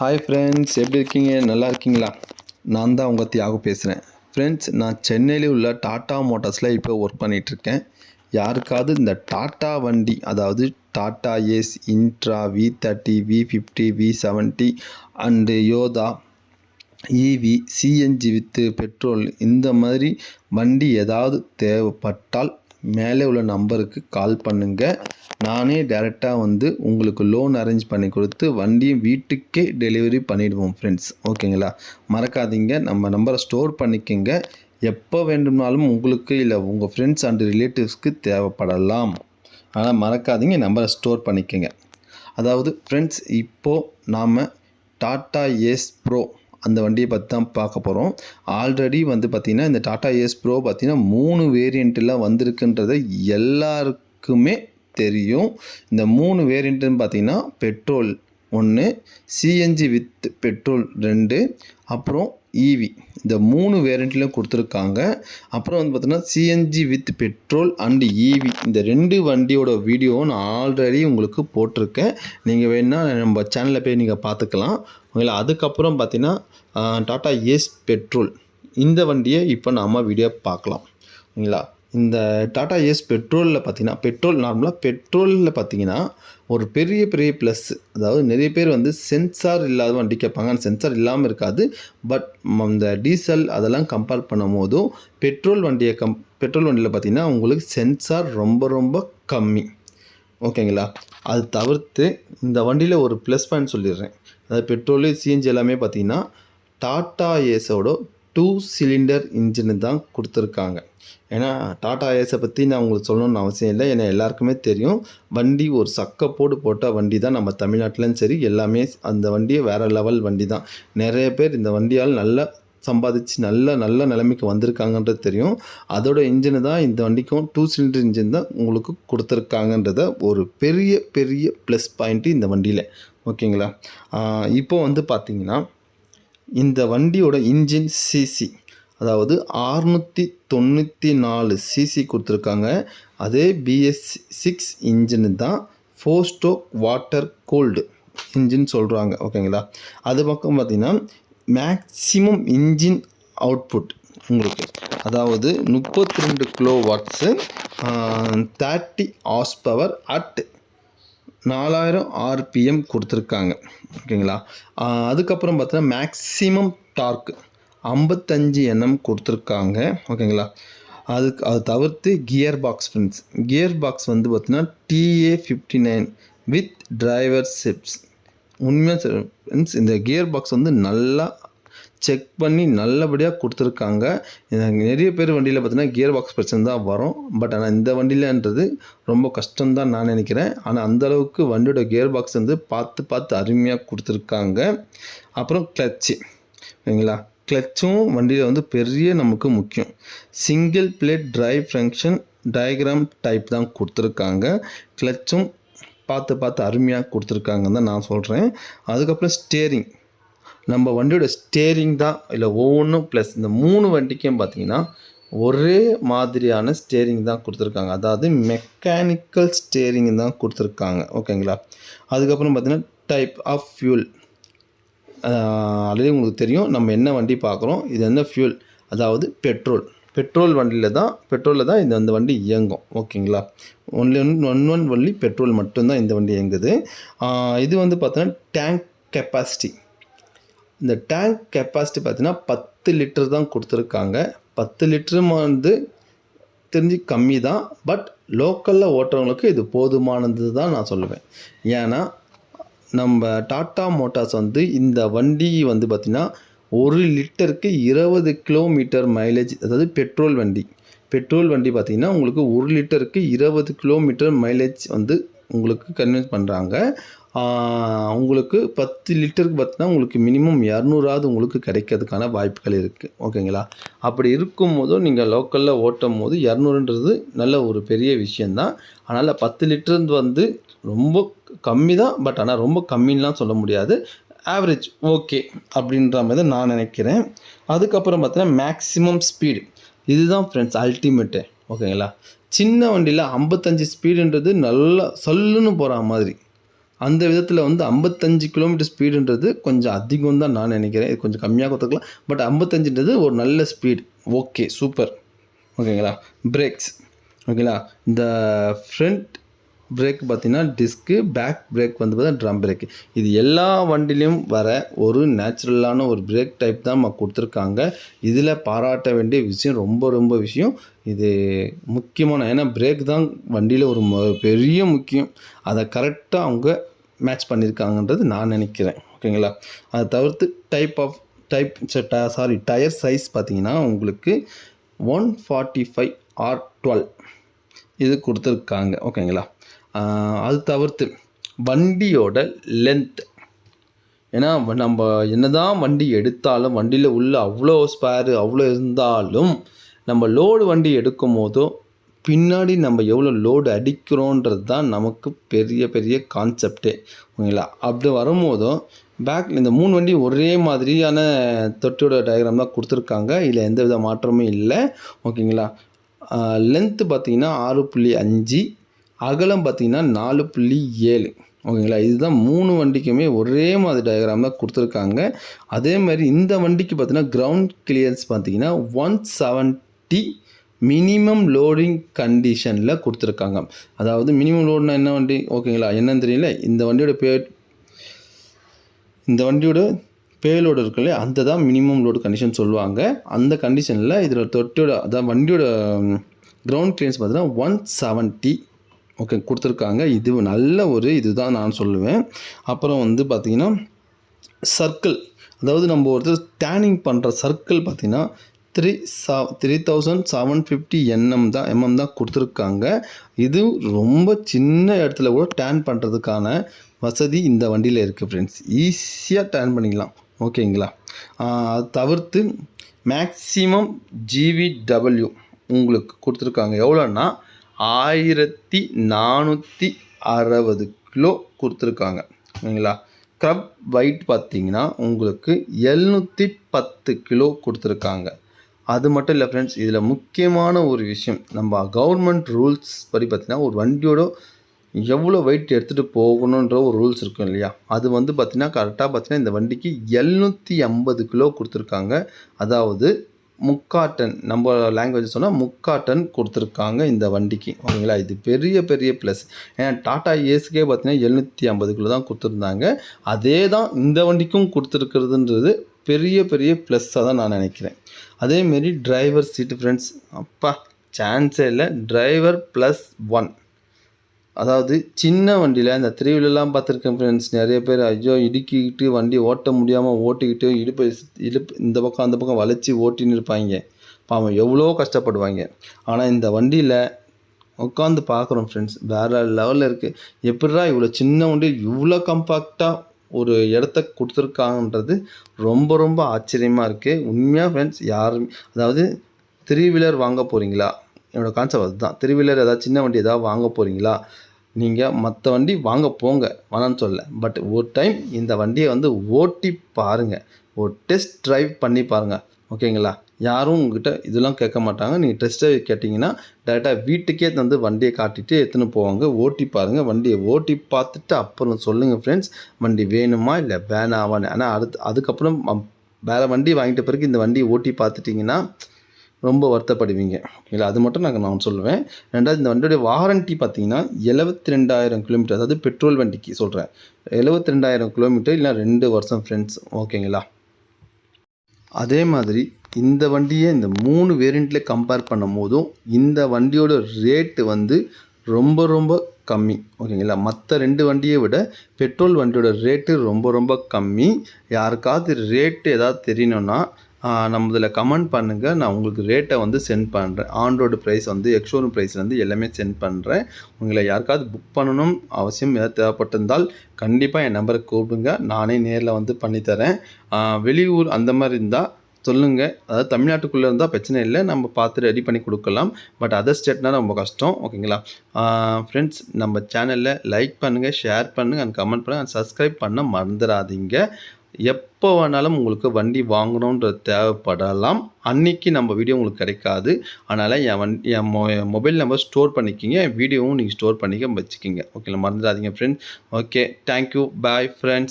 Hi friends எப்படி இருக்கீங்க? நல்லா இருக்கீங்களா? நான் தான் உங்கள் தியாகு பேசுகிறேன் ஃப்ரெண்ட்ஸ் நான் சென்னையில் உள்ள டாட்டா மோட்டார்ஸில் இப்போ ஒர்க் பண்ணிகிட்ருக்கேன் யாருக்காவது இந்த டாட்டா வண்டி அதாவது Tata Ace Intra V thirty V fifty V seventy and Yodha EV CNG with petrol இந்த மாதிரி வண்டி ஏதாவது தேவைப்பட்டால் மேலே உள்ள நம்பருக்கு கால் பண்ணுங்கள் நானே டேரெக்டாக வந்து உங்களுக்கு லோன் அரேஞ்ச் பண்ணி கொடுத்து வண்டியும் வீட்டுக்கே டெலிவரி பண்ணிவிடுவோம் ஃப்ரெண்ட்ஸ் ஓகேங்களா மறக்காதீங்க. நம்ம நம்பரை ஸ்டோர் பண்ணிக்கோங்க. எப்போ வேண்டும்னாலும் உங்களுக்கு இல்லை உங்கள் ஃப்ரெண்ட்ஸ் அண்ட் ரிலேட்டிவ்ஸ்க்கு தேவைப்படலாம். ஆனால் மறக்காதீங்க. நம்பரை ஸ்டோர் பண்ணிக்கோங்க. அதாவது ஃப்ரெண்ட்ஸ் இப்போது நாம் டாட்டா ஏஸ் ப்ரோ அந்த வண்டியை பற்றி தான் பார்க்க போகிறோம் ஆல்ரெடி வந்து பார்த்திங்கன்னா இந்த டாட்டா ஏஸ் ப்ரோ பார்த்திங்கன்னா மூணு வேரியண்ட்டில் வந்திருக்குன்றதை எல்லாருக்குமே தெரியும். இந்த மூணு வேரியண்ட்டுன்னு பார்த்திங்கன்னா பெட்ரோல் ஒன்று சிஎன்ஜி வித் பெட்ரோல் ரெண்டு அப்புறம் இவி இந்த மூணு வேரியண்ட்லையும் கொடுத்துருக்காங்க. அப்புறம் வந்து பார்த்தோன்னா CNG with petrol and EV இந்த ரெண்டு வண்டியோட வீடியோவும் நான் ஆல்ரெடி உங்களுக்கு போட்டிருக்கேன். நீங்கள் வேணால் நம்ம சேனலில் போய் நீங்கள் பார்த்துக்கலாம். ஓகேங்களா? அதுக்கப்புறம் பார்த்தீங்கன்னா டாட்டா ஏஸ் பெட்ரோல் இந்த வண்டியை இப்போ நாம் வீடியோ பார்க்கலாம். ஓகேங்களா? இந்த டாடா ஏஸ் பெட்ரோலில் பார்த்தீங்கன்னா பெட்ரோல் நார்மலாக பெட்ரோலில் பார்த்தீங்கன்னா ஒரு பெரிய பெரிய ப்ளஸ் அதாவது நிறைய பேர் வந்து சென்சார் இல்லாத வண்டி கேட்பாங்க. ஆனால் சென்சார் இல்லாமல் இருக்காது. பட் இந்த டீசல் அதெல்லாம் கம்பேர் பண்ணும் போதும் பெட்ரோல் வண்டியை கம் பெட்ரோல் வண்டியில் பார்த்தீங்கன்னா உங்களுக்கு சென்சார் ரொம்ப ரொம்ப கம்மி. ஓகேங்களா அது தவிர்த்து இந்த வண்டியில் ஒரு ப்ளஸ் பாயிண்ட் சொல்லிடுறேன். அதாவது பெட்ரோலு சிஎன்ஜி எல்லாமே பார்த்தீங்கன்னா டாட்டா ஏஸோட டூ சிலிண்டர் இன்ஜின் தான் கொடுத்துருக்காங்க. ஏன்னா டாடா ஏஸை பற்றி நான் உங்களுக்கு சொல்லணும்னு அவசியம் இல்லை. ஏன்னா எல்லாருக்குமே தெரியும் வண்டி ஒரு சக்கப்போடு போட்ட வண்டி தான் நம்ம தமிழ்நாட்டிலும் சரி எல்லாமே அந்த வண்டியை வேறு லெவல் வண்டி தான். நிறைய பேர் இந்த வண்டியால் நல்லா சம்பாதிச்சு நல்ல நல்ல நிலைமைக்கு வந்திருக்காங்கன்றது தெரியும். அதோட இன்ஜினு தான் இந்த வண்டிக்கும் டூ சிலிண்டர் இன்ஜின் தான் உங்களுக்கு கொடுத்துருக்காங்கன்றத ஒரு பெரிய பெரிய ப்ளஸ் பாயிண்ட்டு இந்த வண்டியில். ஓகேங்களா? இப்போ வந்து பார்த்திங்கன்னா இந்த வண்டியோட இன்ஜின் சிசி அதாவது ஆறுநூற்றி தொண்ணூற்றி நாலு சிசி கொடுத்துருக்காங்க. அதே பிஎஸ் சிக்ஸ் இன்ஜின் தான் four stroke water cooled engine சொல்கிறாங்க ஓகேங்களா அது பக்கம் பார்த்திங்கன்னா மேக்ஸிமம் இன்ஜின் அவுட்புட் உங்களுக்கு. அதாவது முப்பத்தி ரெண்டு kilo watts thirty horse power at நாலாயிரம் ஆர்பிஎம் கொடுத்துருக்காங்க. ஓகேங்களா? அதுக்கப்புறம் பார்த்தீங்கன்னா மேக்ஸிமம் டார்க் ஐம்பத்தஞ்சு எண்ணம் கொடுத்துருக்காங்க. ஓகேங்களா? அதுக்கு அதை தவிர்த்து gear box friends gear box வந்து பார்த்தீங்கன்னா TA fifty nine with driver chips உண்மையாக ஃப்ரெண்ட்ஸ் இந்த கியர் பாக்ஸ் வந்து நல்லா செக் பண்ணி நல்லபடியாக கொடுத்துருக்காங்க. நிறைய பேர் வண்டியில் பார்த்தீங்கன்னா கியர் பாக்ஸ் பிரச்சனை தான் வரும். பட் ஆனால் இந்த வண்டியிலன்றது ரொம்ப கஷ்டம்தான் நான் நினைக்கிறேன். ஆனால் அந்தளவுக்கு வண்டியோட கியர் பாக்ஸ் வந்து பார்த்து பார்த்து அருமையாக கொடுத்துருக்காங்க. அப்புறம் கிளச்சு ஓகேங்களா கிளச்சும் வண்டியில் வந்து பெரிய நமக்கு முக்கியம். Single plate drive function diagram type தான் கொடுத்துருக்காங்க. கிளச்சும் பார்த்து பார்த்து அருமையாக கொடுத்துருக்காங்கன்னு தான் நான் சொல்கிறேன் அதுக்கப்புறம் ஸ்டேரிங் நம்ம வண்டியோட ஸ்டேரிங் தான் இல்லை ஒவ்வொன்றும் ப்ளஸ் இந்த மூணு வண்டிக்கும் பார்த்தீங்கன்னா ஒரே மாதிரியான ஸ்டேரிங் தான் கொடுத்துருக்காங்க. அதாவது மெக்கானிக்கல் ஸ்டேரிங் தான் கொடுத்துருக்காங்க. ஓகேங்களா அதுக்கப்புறம் பார்த்தீங்கன்னா டைப் ஆஃப் ஃபியூல் ஆல்ரெடி உங்களுக்கு தெரியும் நம்ம என்ன வண்டி பார்க்குறோம் இது என்ன ஃபியூல் அதாவது பெட்ரோல் பெட்ரோல் வண்டியில் தான் பெட்ரோலில் தான் இந்த அந்த வண்டி இயங்கும். ஓகேங்களா ஒன்லி ஒன் ஒன் ஒன் வண்டி பெட்ரோல் மட்டும்தான் இந்த வண்டி இயங்குது. இது வந்து பார்த்தோன்னா டேங்க் கெப்பாசிட்டி இந்த டேங்க் கெப்பாசிட்டி பார்த்திங்கன்னா பத்து லிட்டர் தான் கொடுத்துருக்காங்க. பத்து லிட்டரும் வந்து தெரிஞ்சு கம்மி தான். பட் லோக்கலில் ஓட்டுறவங்களுக்கு இது போதுமானது தான் நான் சொல்லுவேன். ஏன்னா நம்ம டாட்டா மோட்டார்ஸ் வந்து இந்த வண்டி வந்து பார்த்திங்கன்னா ஒரு லிட்டருக்கு இருபது கிலோமீட்டர் மைலேஜ் அதாவது பெட்ரோல் வண்டி. பெட்ரோல் வண்டி பார்த்திங்கன்னா உங்களுக்கு ஒரு லிட்டருக்கு இருபது கிலோமீட்டர் மைலேஜ் வந்து உங்களுக்கு கன்வின்ஸ் பண்ணுறாங்க உங்களுக்கு பத்து லிட்டருக்கு பார்த்தீங்கன்னா உங்களுக்கு மினிமம் இரநூறாவது உங்களுக்கு கிடைக்கிறதுக்கான வாய்ப்புகள் இருக்குது ஓகேங்களா? அப்படி இருக்கும் போதும் நீங்கள் லோக்கலில் ஓட்டும் போது இரநூறுன்றது நல்ல ஒரு பெரிய விஷயந்தான் அதனால் பத்து லிட்டர் வந்து ரொம்ப கம்மி தான் பட் ஆனால் ரொம்ப கம்மின்லாம் சொல்ல முடியாது. ஆவரேஜ் ஓகே அப்படின்ற மாதிரி தான் நான் நினைக்கிறேன். அதுக்கப்புறம் பார்த்தீங்கன்னா மேக்ஸிமம் ஸ்பீடு இதுதான் ஃப்ரெண்ட்ஸ் அல்டிமேட்டு ஓகேங்களா? சின்ன வண்டியில் ஐம்பத்தஞ்சு ஸ்பீடுன்றது நல்லா சல்லுன்னு போகிற மாதிரி. அந்த விதத்தில் வந்து ஐம்பத்தஞ்சு கிலோமீட்டர் ஸ்பீடுன்றது கொஞ்சம் அதிகம் தான் நான் நினைக்கிறேன். இது கொஞ்சம் கம்மியாக கொடுத்துக்கலாம். பட் ஐம்பத்தஞ்சுன்றது ஒரு நல்ல ஸ்பீட் ஓகே சூப்பர் ஓகேங்களா பிரேக்ஸ் ஓகேங்களா இந்த ஃப்ரண்ட் பிரேக் பார்த்திங்கன்னா டிஸ்க்கு பேக் பிரேக் வந்து பார்த்தீங்கன்னா ட்ரம் பிரேக் இது எல்லா வண்டிலையும் வர ஒரு நேச்சுரலான ஒரு பிரேக் டைப் தான் நம்ம கொடுத்துருக்காங்க. இதில் பாராட்ட வேண்டிய விஷயம் ரொம்ப ரொம்ப விஷயம் இது முக்கியமான ஏன்னா பிரேக் தான் வண்டியில் ஒரு பெரிய முக்கியம். அதை கரெக்டாக அவங்க மேட்ச் பண்ணியிருக்காங்கன்றது நான் நினைக்கிறேன். ஓகேங்களா அதை தவிர்த்து type of type sorry tyre size பார்த்தீங்கன்னா உங்களுக்கு one forty five R twelve இது கொடுத்துருக்காங்க. ஓகேங்களா அது தவிர்த்து வண்டியோட லென்த் ஏன்னா நம்ம நம்ம என்னதான் வண்டி எடுத்தாலும் வண்டியில் உள்ள அவ்வளோ ஸ்பேரு அவ்வளோ இருந்தாலும் நம்ம லோடு வண்டி எடுக்கும் போதோ பின்னாடி நம்ம எவ்வளோ லோடு அடிக்கிறோன்றது தான் நமக்கு பெரிய பெரிய கான்செப்டே ஓகேங்களா? அப்படி வரும்போதும் பேக் இந்த மூணு வண்டி ஒரே மாதிரியான தொட்டியோட டயக்ராம் தான் கொடுத்துருக்காங்க. இதில் எந்த வித மாற்றமும் இல்லை. ஓகேங்களா? லென்த்து பார்த்தீங்கன்னா ஆறு புள்ளி அஞ்சு அகலம் பார்த்தீங்கன்னா நாலு புள்ளி ஏழு. ஓகேங்களா? இதுதான் மூணு வண்டிக்குமே ஒரே மாதிரி டயக்ராம் தான் கொடுத்துருக்காங்க. அதே மாதிரி இந்த வண்டிக்கு பார்த்தீங்கன்னா கிரவுண்ட் கிளியரன்ஸ் பார்த்தீங்கன்னா ஒன் செவன்ட்டி மினிமம் லோடிங் கண்டிஷனில் கொடுத்துருக்காங்க. அதாவது மினிமம் லோடுனா என்ன வண்டி? ஓகேங்களா? என்னன்னு தெரியல. இந்த வண்டியோட பே இந்த வண்டியோட பேலோடு இருக்குல்ல அந்த தான் மினிமம் லோடு கண்டிஷன் சொல்லுவாங்க. அந்த கண்டிஷனில் இதில் தொட்டியோட அதான் வண்டியோட கிரவுண்ட் கிளியன்ஸ் பார்த்தீங்கன்னா ஒன் செவன்ட்டி ஓகே கொடுத்துருக்காங்க. இது நல்ல ஒரு இதுதான் நான் சொல்லுவேன். அப்புறம் வந்து பார்த்திங்கன்னா சர்க்கிள் அதாவது நம்ம ஒருத்தர் டேனிங் பண்ணுற சர்க்கிள் பார்த்திங்கன்னா த்ரீ சா three thousand seven fifty NM தான் எம்எம் தான் கொடுத்துருக்காங்க. இது ரொம்ப சின்ன இடத்துல கூட டேன் பண்ணுறதுக்கான வசதி இந்த வண்டியில் இருக்குது ஃப்ரெண்ட்ஸ் ஈஸியாக டேன் பண்ணிக்கலாம். ஓகேங்களா? அது தவிர்த்து மேக்ஸிமம் ஜிவிடபிள்யூ உங்களுக்கு கொடுத்துருக்காங்க. எவ்வளோன்னா ஆயிரத்தி நானூற்றி அறுபது கிலோ கொடுத்துருக்காங்க. ஓகேங்களா? க்ரப் வைட் பார்த்தீங்கன்னா உங்களுக்கு எழுநூற்றி பத்து கிலோ கொடுத்துருக்காங்க. அது மட்டும் இல்லை ஃப்ரெண்ட்ஸ் இதில் முக்கியமான ஒரு விஷயம் நம்ம கவர்மெண்ட் ரூல்ஸ் படி பார்த்திங்கன்னா ஒரு வண்டியோட எவ்வளோ வெயிட் எடுத்துகிட்டு போகணுன்ற ஒரு ரூல்ஸ் இருக்கும் இல்லையா? அது வந்து பார்த்திங்கன்னா கரெக்டாக பார்த்தீங்கன்னா இந்த வண்டிக்கு எழுநூற்றி ஐம்பது கிலோ கொடுத்துருக்காங்க. அதாவது முக்காட்டன் நம்ம லாங்குவேஜ் சொன்னால் முக்காட்டன் கொடுத்துருக்காங்க இந்த வண்டிக்கு. ஓகேங்களா? இது பெரிய பெரிய ப்ளஸ் ஏன்னா டாடா ஏஸுக்கே பார்த்தீங்கன்னா எழுநூற்றி ஐம்பது கிலோ தான் கொடுத்துருந்தாங்க. அதே தான் இந்த வண்டிக்கும் கொடுத்துருக்கிறதுன்றது பெரிய பெரிய ப்ளஸ்ஸாக தான் நான் நினைக்கிறேன். அதேமாரி டிரைவர் சீட்டு ஃப்ரெண்ட்ஸ் அப்பா சான்ஸே இல்லை. டிரைவர் ப்ளஸ் ஒன் அதாவது சின்ன வண்டியில் இந்த த்ரீவிலலாம் பார்த்துருக்கேன் ஃப்ரெண்ட்ஸ் நிறைய பேர் ஐயோ இடுக்கிக்கிட்டு வண்டி ஓட்ட முடியாமல் ஓட்டிக்கிட்டு இடுப்பு இடுப்பு இந்த பக்கம் அந்த பக்கம் வளைச்சி ஓட்டின்னு இருப்பாங்க. பாவம் எவ்வளோ கஷ்டப்படுவாங்க. ஆனால் இந்த வண்டியில் உட்காந்து பார்க்குறோம் ஃப்ரெண்ட்ஸ் வேறு லெவலில் இருக்குது எப்படிடா இவ்வளோ சின்ன வண்டி இவ்வளோ கம்பாக்டாக ஒரு இடத்த கொடுத்துருக்காங்கன்றது ரொம்ப ரொம்ப ஆச்சரியமாக இருக்குது உண்மையாக ஃப்ரெண்ட்ஸ் யாரும் அதாவது த்ரீ வீலர் வாங்க போகிறீங்களா என்னோடய கான்செப்ட் அதுதான். த்ரீ வீலர் ஏதாவது சின்ன வண்டி ஏதாவது வாங்க போகிறீங்களா நீங்கள் மற்ற வண்டி வாங்க போங்க. வேணான்னு சொல்ல பட் ஒரு டைம் இந்த வண்டியை வந்து ஓட்டி பாருங்கள் ஒரு டெஸ்ட் ட்ரைவ் பண்ணி பாருங்கள் ஓகேங்களா யாரும் உங்ககிட்ட இதெல்லாம் கேட்க மாட்டாங்க நீங்கள் டெஸ்ட்டை கேட்டிங்கன்னா டேரெக்டாக வீட்டுக்கே தந்து வண்டியை காட்டிட்டு எடுத்துன்னு போவாங்க. ஓட்டி பாருங்கள் வண்டியை ஓட்டி பார்த்துட்டு அப்புறம் சொல்லுங்கள் ஃப்ரெண்ட்ஸ் வண்டி வேணுமா இல்லை வேணாவான்னு ஆனால் அடுத்து அதுக்கப்புறம் வேறு வண்டி வாங்கிட்ட பிறகு இந்த வண்டியை ஓட்டி பார்த்துட்டிங்கன்னா ரொம்ப வருத்தப்படுவீங்க. ஓகேங்களா அது மட்டும் நாங்கள் நான் சொல்லுவேன். ரெண்டாவது இந்த வண்டியோடைய வாரண்ட்டி பார்த்தீங்கன்னா எழுபத்தி ரெண்டாயிரம் கிலோமீட்டர் அதாவது பெட்ரோல் வண்டிக்கு சொல்கிறேன் எழுபத்தி ரெண்டாயிரம் கிலோமீட்டர் இல்லை ரெண்டு வருஷம் ஃப்ரெண்ட்ஸ் ஓகேங்களா அதே மாதிரி இந்த வண்டியை இந்த மூணு வேரியண்ட்டில் கம்பேர் பண்ணும் போதும் இந்த வண்டியோட ரேட்டு வந்து ரொம்ப ரொம்ப கம்மி. ஓகேங்களா? மற்ற ரெண்டு வண்டியை விட பெட்ரோல் வண்டியோட ரேட்டு ரொம்ப ரொம்ப கம்மி. யாருக்காவது ரேட்டு ஏதாவது தெரியணும்னா நம்ம இதில் கமெண்ட் பண்ணுங்கள் நான் உங்களுக்கு ரேட்டை வந்து சென்ட் பண்ணுறேன் ஆன்ரோடு ப்ரைஸ் வந்து எக்ஷோரூம் ப்ரைஸ்லேருந்து எல்லாமே சென்ட் பண்ணுறேன் உங்களை யாருக்காவது புக் பண்ணணும் அவசியம் ஏதாவது தேவைப்பட்டிருந்தால் கண்டிப்பாக என் நம்பருக்கு கூப்பிடுங்க. நானே நேரில் வந்து பண்ணித்தரேன். வெளியூர் அந்த மாதிரி இருந்தால் சொல்லுங்கள் அதாவது தமிழ்நாட்டுக்குள்ளே இருந்தால் பிரச்சனை இல்லை. நம்ம பார்த்து ரெடி பண்ணி கொடுக்கலாம். பட் அதர் ஸ்டேட்னா ரொம்ப கஷ்டம். ஓகேங்களா ஃப்ரெண்ட்ஸ் நம்ம சேனலில் லைக் பண்ணுங்கள் ஷேர் பண்ணுங்கள் அண்ட் கமெண்ட் பண்ணுங்கள் அண்ட் சப்ஸ்கிரைப் பண்ண மறந்துடாதீங்க எப்போ வேணாலும் உங்களுக்கு வண்டி வாங்கணுன்றது தேவைப்படலாம். அன்னைக்கு நம்ம வீடியோ உங்களுக்கு கிடைக்காது. அதனால் என் வண் என் மொ மொபைல் நம்பர் ஸ்டோர் பண்ணிக்கிங்க. என் வீடியோவும் நீங்கள் ஸ்டோர் பண்ணிக்க வச்சுக்கிங்க. ஓகேங்களா மறந்துடாதீங்க friends okay thank you bye friends